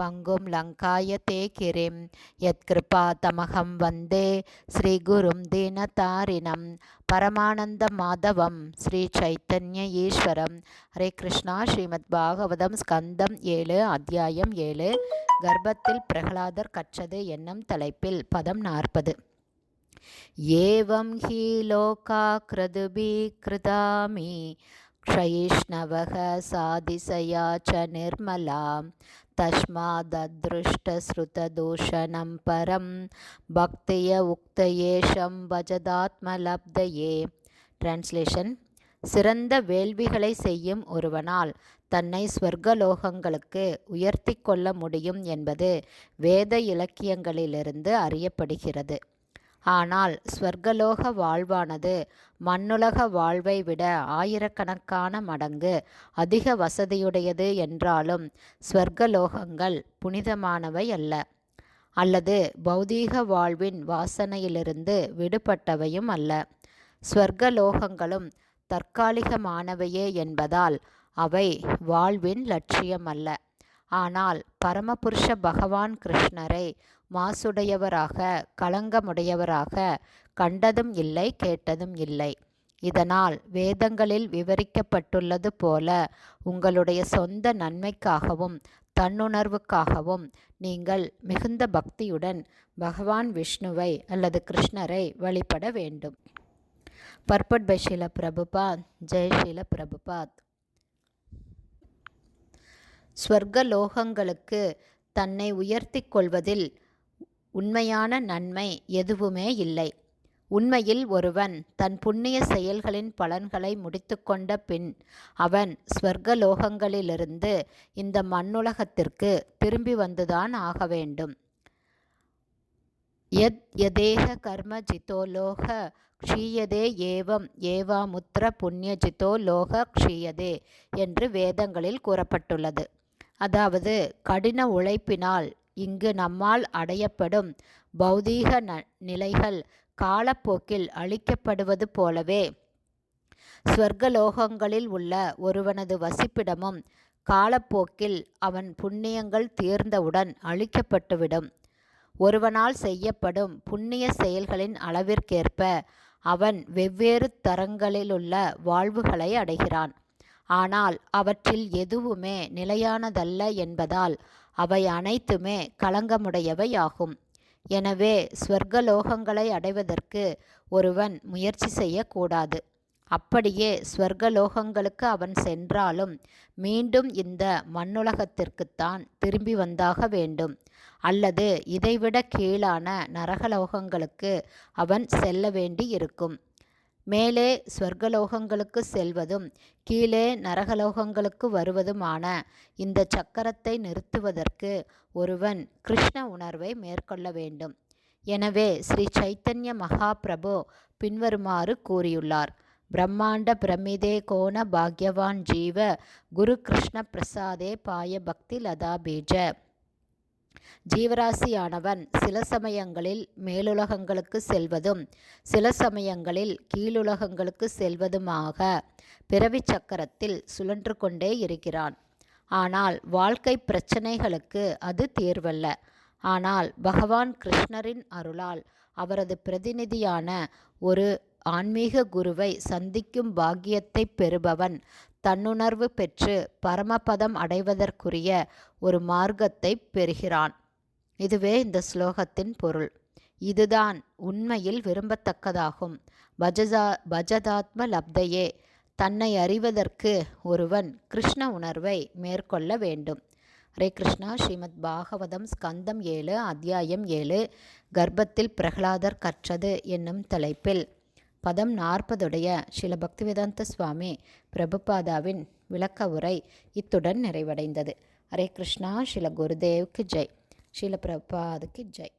பங்கும் லங்காய தே கிரிம் யத்கிருபா தமகம் வந்தே ஸ்ரீகுரும் தீனதாரிணம் பரமானந்த மாதவம் ஸ்ரீ சைத்தன்ய ஈஸ்வரம். ஹரே கிருஷ்ணா ஸ்ரீமத் பாகவதம் ஸ்கந்தம் ஏழு அத்தியாயம் ஏழு. கர்ப்பத்தில் பிரகலாதர் கற்றது என்னும் தலைப்பில் பதம் நாற்பது. ஏவம் ஹி லோகா கிருதுபி கிருதாமி. क्षयिष्णवः साधिसया च निर्मलां तस्माददृष्टश्रुतदूषणं परं भक्तय उक्तये भजदात्मलब्धये ட்ரான்ஸ்லேஷன் சிறந்த வேள்விகளை செய்யும் ஒருவனால் தன்னை ஸ்வர்க்கலோகங்களுக்கு உயர்த்தி கொள்ள முடியும் என்பது வேத இலக்கியங்களிலிருந்து அறியப்படுகிறது. ஆனால் ஸ்வர்கலோக வாழ்வானது மண்ணுலக வாழ்வை விட ஆயிரக்கணக்கான மடங்கு அதிக வசதியுடையது என்றாலும் ஸ்வர்கலோகங்கள் புனிதமானவை அல்ல. அல்லது பௌதீக வாழ்வின் வாசனையிலிருந்து விடுபட்டவையும் அல்ல. ஸ்வர்கலோகங்களும் தற்காலிகமானவையே என்பதால் அவை வாழ்வின் லட்சியம் அல்ல ஆனால் பரமபுருஷ பகவான் கிருஷ்ணரை மாசுடையவராக களங்கமுடையவராக கண்டதும் இல்லை கேட்டதும் இல்லை. இதனால் வேதங்களில் விவரிக்கப்பட்டுள்ளது போல உங்களுடைய சொந்த நன்மைக்காகவும் தன்னுணர்வுக்காகவும் நீங்கள் மிகுந்த பக்தியுடன் பகவான் விஷ்ணுவை அல்லது கிருஷ்ணரை வழிபட வேண்டும். பர்பட் பை ஷீல பிரபுபாத் ஜெய் ஷீல பிரபுபாத் ஸ்வர்க்கலோகங்களுக்கு தன்னை உயர்த்தி கொள்வதில் உண்மையான நன்மை எதுவுமே இல்லை. உண்மையில் ஒருவன் தன் புண்ணிய செயல்களின் பலன்களை முடித்துக்கொண்ட பின் அவன் ஸ்வர்க்கலோகங்களிலிருந்து இந்த மண்ணுலகத்திற்கு திரும்பி வந்துதான் ஆக வேண்டும். யத் யதேக கர்ம ஜிதோலோக க்ஷீயதே ஏவம் ஏவாமுத்திர புண்ணியஜிதோ லோக க்ஷீயதே என்று வேதங்களில் கூறப்பட்டுள்ளது. அதாவது கடின உழைப்பினால் இங்கு நம்மால் அடையப்படும் பௌதீக ந நிலைகள் காலப்போக்கில் அழிக்கப்படுவது போலவே ஸ்வர்கலோகங்களில் உள்ள ஒருவனது வசிப்பிடமும் காலப்போக்கில் அவன் புண்ணியங்கள் தீர்ந்தவுடன் அழிக்கப்பட்டுவிடும் ஒருவனால் செய்யப்படும் புண்ணிய செயல்களின் அளவிற்கேற்ப அவன் வெவ்வேறு தரங்களிலுள்ள வாழ்வுகளை அடைகிறான். ஆனால் அவற்றில் எதுவுமே நிலையானதல்ல என்பதால் அவை அனைத்துமே களங்கமுடையவையாகும். எனவே ஸ்வர்கலோகங்களை அடைவதற்கு ஒருவன் முயற்சி செய்யக்கூடாது. அப்படியே ஸ்வர்கலோகங்களுக்கு அவன் சென்றாலும் மீண்டும் இந்த மண்ணுலகத்திற்குத்தான் திரும்பி வந்தாக வேண்டும். அல்லது இதைவிட கீழான நரகலோகங்களுக்கு அவன் செல்ல வேண்டி இருக்கும் மேலே ஸ்வர்கலோகங்களுக்கு செல்வதும் கீழே நரகலோகங்களுக்கு வருவதுமான இந்த சக்கரத்தை நிறுத்துவதற்கு ஒருவன் கிருஷ்ண உணர்வை மேற்கொள்ள வேண்டும். எனவே ஸ்ரீ சைத்தன்ய மகாபிரபு பின்வருமாறு கூறியுள்ளார். பிரம்மாண்ட பிரமிதே கோண பாக்யவான் ஜீவ குரு கிருஷ்ண பிரசாதே பாய பக்தி லதா பீஜ. ஜீவராசியானவன் சில சமயங்களில் மேலுலகங்களுக்கு செல்வதும் சில சமயங்களில் கீழுலகங்களுக்கு செல்வதுமாக பிறவி சக்கரத்தில் சுழன்று கொண்டே இருக்கிறான். ஆனால் வாழ்க்கை பிரச்சனைகளுக்கு அது தீர்வல்ல. ஆனால் பகவான் கிருஷ்ணரின் அருளால் அவரது பிரதிநிதியான ஒரு ஆன்மீக குருவை சந்திக்கும் பாக்கியத்தை பெறுபவன் தன்னுணர்வு பெற்று பரமபதம் அடைவதற்குரிய ஒரு மார்க்கத்தை பெறுகிறான். இதுவே இந்த ஸ்லோகத்தின் பொருள். இதுதான் உண்மையில் விரும்பத்தக்கதாகும். பஜதா பஜதாத்ம லப்தையே தன்னை அறிவதற்கு ஒருவன் கிருஷ்ண உணர்வை மேற்கொள்ள வேண்டும். ஹரே கிருஷ்ணா ஸ்ரீமத் பாகவதம் ஸ்கந்தம் ஏழு அத்தியாயம் ஏழு கர்ப்பத்தில் பிரகலாதர் கற்றது என்னும் தலைப்பில் பதம் நாற்பதுடைய ஸ்ரீல பக்திவேதாந்த சுவாமி பிரபுபாதாவின் விளக்க உரை இத்துடன் நிறைவடைந்தது. ஹரே கிருஷ்ணா ஸ்ரீல குருதேவுக்கு ஜெய். ஸ்ரீல பிரபாதுக்கு ஜெய்.